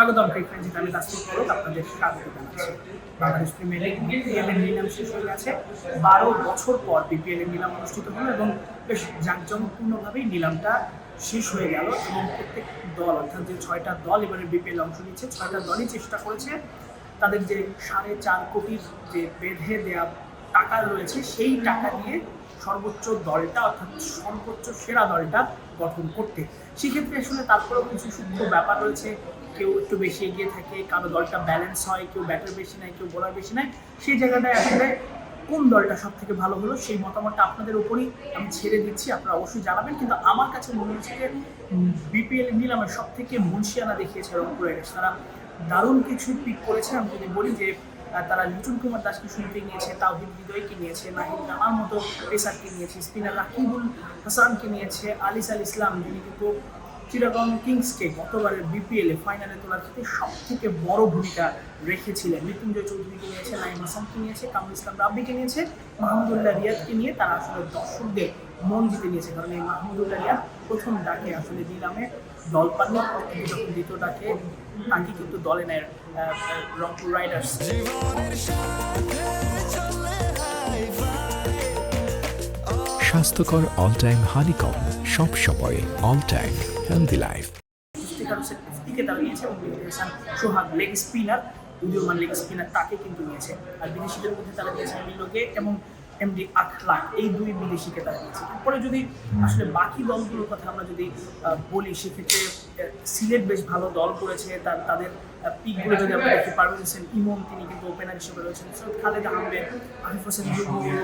স্বাগতম ক্রিক ফ্রেন্ডস আমি তাসফিক করক আপনাদের স্বাগত জানাচ্ছি বাংলাদেশ প্রিমিয়ার লিগ বিপিএল এর নিলাম শেষ হয়ে গেছে। বারো বছর পর বিপিএল এর নিলাম অনুষ্ঠিত হলো এবং বেশ জাঁকজমকপূর্ণভাবেই নিলামটা শেষ হয়ে গেল এবং প্রত্যেক দল, অর্থাৎ যে ছয়টা দল এবারে বিপিএল অংশ নিচ্ছে, ছয়টা দলই চেষ্টা করেছে তাদের যে সাড়ে চার কোটির যে বেঁধে দেওয়া টাকা রয়েছে, সেই টাকা দিয়ে সর্বোচ্চ দলটা, অর্থাৎ সর্বোচ্চ সেরা দলটা গঠন করতে। সেক্ষেত্রে আসলে তারপরেও কিছু সূক্ষ্ম ব্যাপার রয়েছে। কেউ একটু বেশি এগিয়ে থাকে, কারও দলটা ব্যালেন্স হয়, কেউ ব্যাটার বেশি নেয়, কেউ বোলার বেশি নেয়, সেই জায়গাটায় আসলে কোন দলটা সব থেকে ভালো হলো সেই মতামতটা আপনাদের উপরই আমি ছেড়ে দিচ্ছি, আপনারা অবশ্যই জানাবেন। কিন্তু আমার কাছে মনে হচ্ছে যে বিপিএল নিলামের সব থেকে মুন্সিয়ানা দেখিয়েছে রংপুর রাইডার্স তারা দারুণ কিছু পিক করেছে। আমি যদি বলি যে তারা লিটন কুমার দাসকে শুরুতে নিয়েছে, তাওহিদ হৃদয়কে নিয়েছে, নাহিদ রানার মতো পেসারকে নিয়েছে, স্পিনার রাকিবুল হাসানকে নিয়েছে, আলিস আল ইসলাম, যিনি কিন্তু চিরাগং কিংসকে গতবারের বিপিএল ফাইনালে তোলার ক্ষেত্রে সব থেকে বড় ভূমিকা রেখেছিলেন। মৃত্যুঞ্জয় চৌধুরীকে নিয়েছে, নাইম হাসানকে নিয়েছে, কামরুল ইসলাম রাব্বিকে নিয়েছে, মাহমুদুল্লাহ রিয়াদকে নিয়ে তারা আসলে দর্শকদের মন জিতে নিয়েছে। কারণ এই মাহমুদুল্লাহ রিয়াদ প্রথম ডাকে আসলে নিলামে দল কিন্তু যখন দ্বিতীয় ডাকে তাকে কিন্তু দলে নেয় রংপুর রাইডার্স। স্বাস্থ্যকর অল টাইম হানিকম সব সময় all time healthy life Hossain তারা এবং লেগ স্পিনার উদীয়মান লেগ স্পিনার তাকে কিন্তু নিয়েছে। আর বিদেশিদের মধ্যে তারা নিয়েছে মিলোকে এবং এমডি আখলাক এই দুই বিদেশিকে তারা নিয়েছে। তারপরে যদি আসলে বাকি দলগুলোর কথা আমরা যদি বলি, সেক্ষেত্রে সিলেট বেশ ভালো দল করেছে, তার, তাদের পিকগুলো যদি আমরা দেখি পারভেজ হোসেন ইমন তিনি কিন্তু ওপেনার হিসেবে রয়েছেন। সৈয়দ খালেদ আহমেদ, আরিফ হোসেন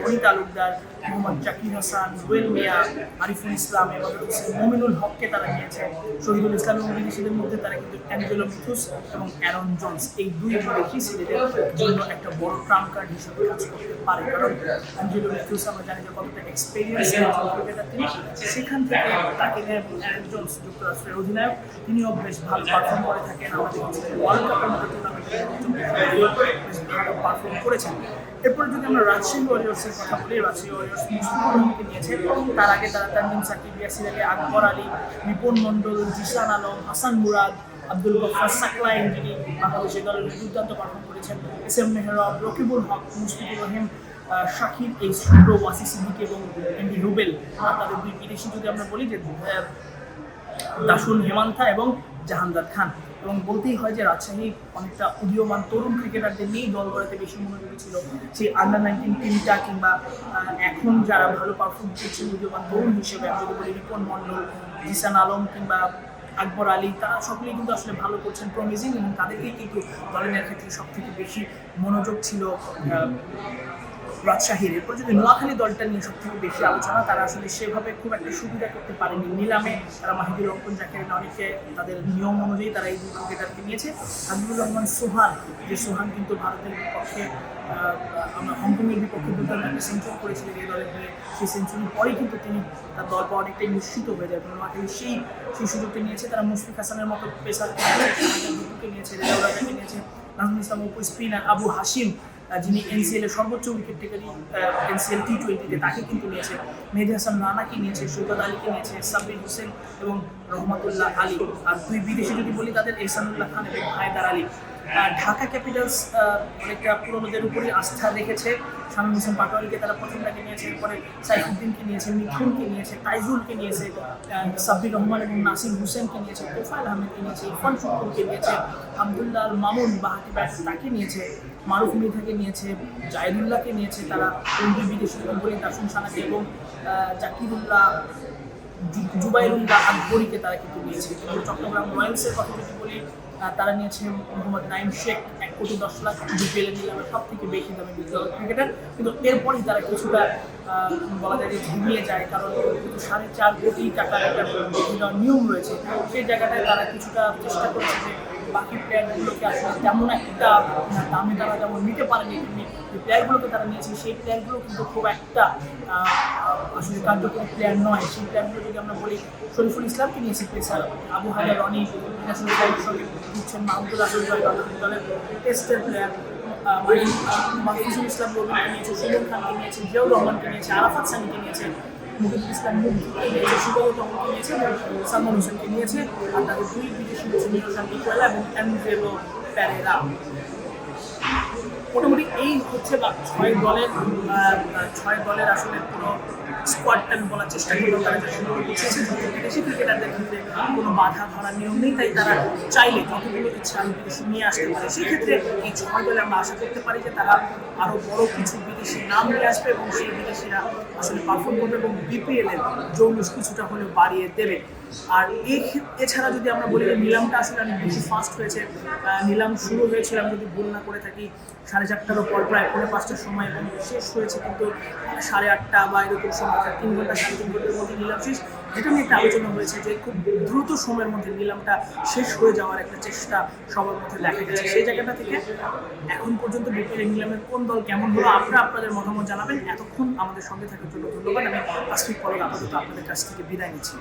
অনি তালুকদার মোহাম্মদ জাকির হাসান জুয়েল মিয়া, আরিফুল ইসলাম এবং হোসেন মমিনুল হককে তারা নিয়েছে শহীদুল ইসলাম এবং বিদেশিদের মধ্যে তারা কিন্তু অ্যাঞ্জেলো মিথুস এবং অ্যারন জনস। এই দুই বিদেশি সিলেটের জন্য একটা বড় ট্রাম্প কার্ড হিসেবে কাজ করতে পারে। কারণ অ্যাঞ্জেলো মিথুস আমরা জানি যে কতটা এক্সপিরিয়েন্স সেখান থেকে তাকে অ্যারন জনস, যুক্তরাষ্ট্রের অধিনায়ক। তিনিও বেশ ভালো পারফর্ম করে থাকেন। আমাদের ওয়ার্ল্ড কাপের মতো পারফর্ম করেছেন। এরপরে যদি আমরা রাজশাহী ওয়ারিয়র্সের কথা বলি, রাজশাহী ওয়ারিয়র্স নিয়েছে। তার আগে তারা তানজিম সাকিব, ইয়াসির আকবর আলী, রিপন মণ্ডল জিসান আলম, হাসান মুরাদ, আব্দুল গফার সাকলাইন যিনি বাংলাদেশের দলের দুর্দান্ত পারফর্ম করেছেন। এস এম মেহরব, রকিবুল হক মুশফিকুর রহিম শাকিব এই শুভ্র ওয়াসি সিদ্দিক এবং এমডি রুবেল। তাদের দুই বিদেশি যদি আমরা বলি যে দাসুল হেমান্থা এবং জাহানদার খান। এবং বলতেই হয় যে রাজশাহী অনেকটা উদীয়মান তরুণ ক্রিকেটারদের নিয়েই দল গড়াতে বেশি মনোযোগী ছিল। সেই আন্ডার নাইনটিন টিমটা কিংবা এখন যারা ভালো পারফর্ম করছেন উদীয়মান তরুণ হিসেবে, আমি যদি বলি রিপন মণ্ডল, জিসান আলম কিংবা আকবর আলী, তারা সকলেই কিন্তু আসলে ভালো করছেন প্রমিজিং এবং তাদেরকেই কিন্তু দলে নেওয়ার ক্ষেত্রে সব থেকে বেশি মনোযোগ ছিল রাজশাহীর। এরপর যদি নোয়াখালী দলটা নিয়ে সব থেকে বেশি আলোচনা তারা আসলে সেভাবে খুব একটা সুবিধা করতে পারেনি। নিলামে তারা মাহিদুর রহমান জাকির অনেকে তাদের নিয়ম অনুযায়ী তারা এই দুই ক্রিকেটারকে নিয়েছে। হাবিবুর রহমান সোহান যে সোহান কিন্তু ভারতের বিপক্ষে আহ, আমরা হংকংয়ের বিপক্ষে দুটো ম্যাচে সেঞ্চুরি করেছিলেন এই দলের হয়ে সেই সেঞ্চুরির পরেই কিন্তু তিনি তার দল পা অনেকটাই নিশ্চিত হয়ে যায়। নোয়াখালী সেই সেই সুযোগটা নিয়েছে। তারা মুশফিক হাসানের মতো দুটোকে নিয়েছে রেজাউল নিয়েছে নাজমুল ইসলাম উপর স্পিনার আবু হাসিম যিনি এনসিএল এর সর্বোচ্চ উইকেট টেকারই এনসিএল টি টোয়েন্টিতে তাকে কিন্তু নিয়েছে। মেহেদি হাসান রানাকে নিয়েছে সৈকত আলীকে নিয়েছে, সাব্বির হোসেন এবং রহমতুল্লাহ আলী। আর দুই বিদেশি যদি বলি তাদের, এহসানুল্লাহ খান এবং হায়দার আলী। ঢাকা ক্যাপিটালস অনেকটা পুরোনোদের উপরই আস্থা রেখেছে। শামীম হোসেন পাটোয়ারিকে তারা প্রথম ডাকে নিয়েছে এরপরে সাইফুদ্দিনকে নিয়েছে মিথুনকে নিয়েছে, তাইজুলকে নিয়েছে সাব্বির রহমান এবং নাসির হোসেনকে নিয়েছে, তোফায়েল আহমেদকে নিয়েছে, ইরফান শুকুরকে নিয়েছে, আবদুল্লাহ মামুন বাহাতি ব্যাট তাকে নিয়েছে, মারুফ মৃধাকে নিয়েছে জাহিদুল্লাহকে নিয়েছে তারা। দুই বিদেশি বলি দাসুন সানাকে এবং জাকিরুল্লাহ জু- বা আকবরীকে তারা কিন্তু নিয়েছে। চট্টগ্রাম রয়্যালসের কথা যদি বলি তারা নিয়েছে মোহাম্মদ নাইম শেখ এক কোটি দশ লাখ বিপিএল নিলামে সব থেকে বেশি দামে বিদ্যালয় ক্রিকেটার। কিন্তু এরপরই তারা কিছুটা বলা যায় যে ঝিমিয়ে যায়, কারণ কিন্তু সাড়ে চার কোটি টাকার একটা নিয়ম রয়েছে। সেই জায়গাটায় তারা কিছুটা চেষ্টা করছে যে বাকি প্লেয়ারগুলোকে আসলে তেমন একটা দামে তারা যেমন নিতে পারেনি যে প্লেয়ারগুলোকে তারা নিয়েছে, সেই প্লেয়ারগুলো কিন্তু খুব একটা আসলে কার্যকরী প্লেয়ার নয়। সেই প্লেয়ারগুলো যদি আমরা বলি, শরীফুল ইসলামকে নিয়েছে পেসার। আবু হাজার রনি ন্যাশনাল সঙ্গে দিচ্ছেন মাহমুদুল আসল দলের টেস্টের প্লেয়ার মাহফুজুল ইসলাম রবিনকে নিয়েছে সুমন খানকে নিয়েছে জিয়াউর রহমানকে নিয়েছে, আরাফাত সানিকে নিয়েছে। মুহিদুল ইসলাম নিয়েছে সুব্রত অঙ্ককে নিয়েছে সালমান হোসেনকে নিয়েছে, আর তাদের দুই বিদেশি নিরোশান ইকুয়েলা এবং অ্যান্ড্রেলো প্যারেরা। মোটামুটি এই হচ্ছে বা ছয় দলের ছয় দলের আসলে পুরো স্কোয়াডটা আমি বলার চেষ্টা করলাম তারা যে বিদেশি ক্রিকেটারদের ক্ষেত্রে কোনো বাধা ধরার নিয়ম নেই, তাই তারা চাইলে যতগুলো ইচ্ছা বিদেশি নিয়ে আসতে পারে। সেক্ষেত্রে এই ছয় দলে আমরা আশা করতে পারি যে তারা আরও বড় কিছু বিদেশি নাম নিয়ে আসবে এবং সেই বিদেশিরা আসলে পারফর্ম করবে এবং বিপিএল এর জৌলুস কিছুটা হলেও বাড়িয়ে দেবে। আর এই এছাড়া যদি আমরা বলি নিলামটা আসলে অনেক বেশি ফাস্ট হয়েছে নিলাম শুরু হয়েছিল আমি যদি ভুল না করে থাকি, সাড়ে চারটার পর প্রায় পৌনে পাঁচটার সময় এবং শেষ হয়েছে কিন্তু সাড়ে আটটা বা এরকম সময় তিন ঘণ্টা, সাড়ে তিন ঘণ্টার মধ্যে নিলাম শেষ। এটা নিয়ে একটা আলোচনা হয়েছে যে খুব দ্রুত সময়ের মধ্যে নিলামটা শেষ হয়ে যাওয়ার একটা চেষ্টা সবার মধ্যে দেখা গেছে। সেই জায়গাটা থেকে এখন পর্যন্ত বিপিএল নিলামের কোন দল কেমন হলো, আপনারা আপনাদের মতামত জানাবেন। এতক্ষণ আমাদের সঙ্গে থাকার জন্য ধন্যবাদ। আমি পাসফিক পলক আপাতত আপনাদের কাছ থেকে বিদায় নিচ্ছি।